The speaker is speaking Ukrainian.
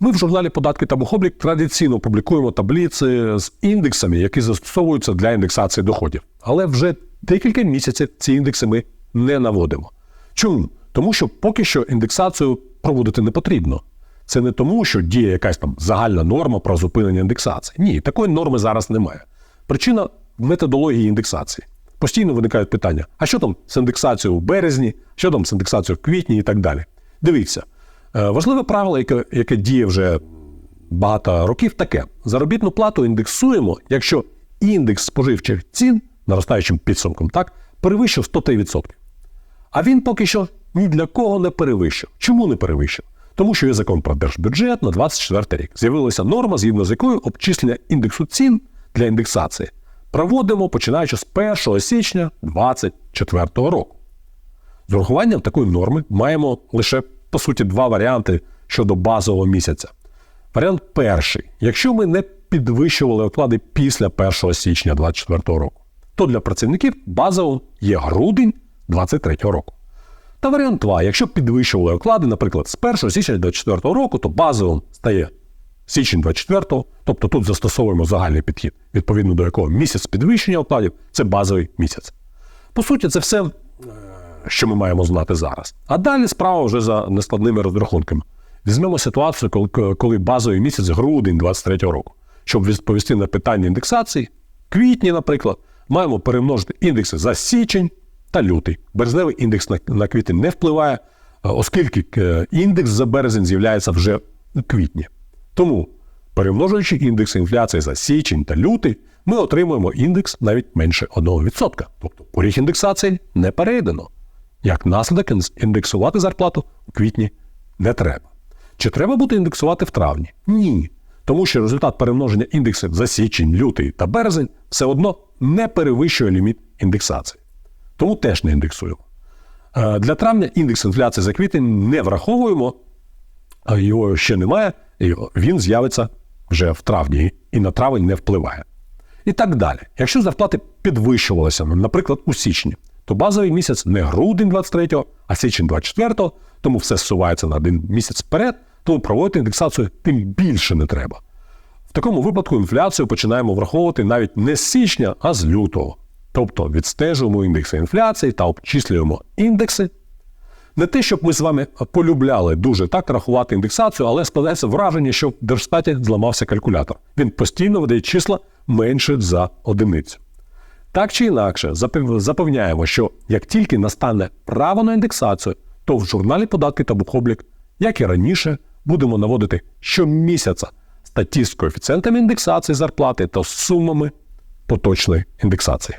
Ми в журналі Податки та Бухоблік традиційно публікуємо таблиці з індексами, які застосовуються для індексації доходів. Але вже декілька місяців ці індекси ми не наводимо. Чому? Тому що поки що індексацію проводити не потрібно. Це не тому, що діє якась там загальна норма про зупинення індексації. Ні, такої норми зараз немає. Причина в методології індексації. Постійно виникають питання: а що там з індексацією у березні, що там з індексацією в квітні і так далі. Дивіться, важливе правило, яке, яке діє вже багато років, таке: заробітну плату індексуємо, якщо індекс споживчих цін, наростаючим підсумком, так, перевищив 103%. А він поки що ні для кого не перевищив. Чому не перевищив? Тому що є закон про держбюджет на 24 рік. З'явилася норма, згідно з якою обчислення індексу цін для індексації проводимо починаючи з 1 січня 2024 року. З урахуванням такої норми маємо лише по суті два варіанти щодо базового місяця. Варіант перший: якщо ми не підвищували оклади після 1 січня 2024 року, то для працівників базовим є грудень 2023 року. Та варіант 2. Якщо підвищували оклади, наприклад, з 1 січня 2024 року, то базовим стає січень 24, тобто тут застосовуємо загальний підхід, відповідно до якого місяць підвищення окладів це базовий місяць. По суті, це все, е, що ми маємо знати зараз. А далі справа вже за нескладними розрахунками. Візьмемо ситуацію, коли, базовий місяць грудень 23 року. Щоб відповісти на питання індексації, квітні, наприклад, маємо перемножити індекси за січень та лютий. Березневий індекс на, квітень не впливає, е, оскільки е, індекс за березень з'являється вже у квітні. Тому, перемножуючи індекси інфляції за січень та лютий, ми отримуємо індекс навіть менше 1%. Тобто поріг індексації не перейдено. Як наслідок, індексувати зарплату у квітні не треба. Чи треба буде індексувати в травні? Ні. Тому що результат перемноження індексів за січень, лютий та березень все одно не перевищує ліміт індексації. Тому теж не індексуємо. Е, Для травня індекс інфляції за квітень не враховуємо, його ще немає, і він з'явиться вже в травні і на травень не впливає. І так далі. Якщо зарплати підвищувалися, наприклад, у січні, то базовий місяць не грудень 23-го, а січень 24-го, тому все зсувається на один місяць вперед, тому проводити індексацію тим більше не треба. В такому випадку інфляцію починаємо враховувати навіть не з січня, а з лютого. Тобто відстежуємо індекси інфляції та обчислюємо індекси. Не те, щоб ми з вами полюбляли дуже так рахувати індексацію, але складається враження, що в Держстаті зламався калькулятор. Він постійно видає числа менше за одиницю. Так чи інакше, запевняємо, що як тільки настане право на індексацію, то в журналі податки та бухоблік, як і раніше, будемо наводити щомісяця статті з коефіцієнтами індексації зарплати та сумами поточної індексації.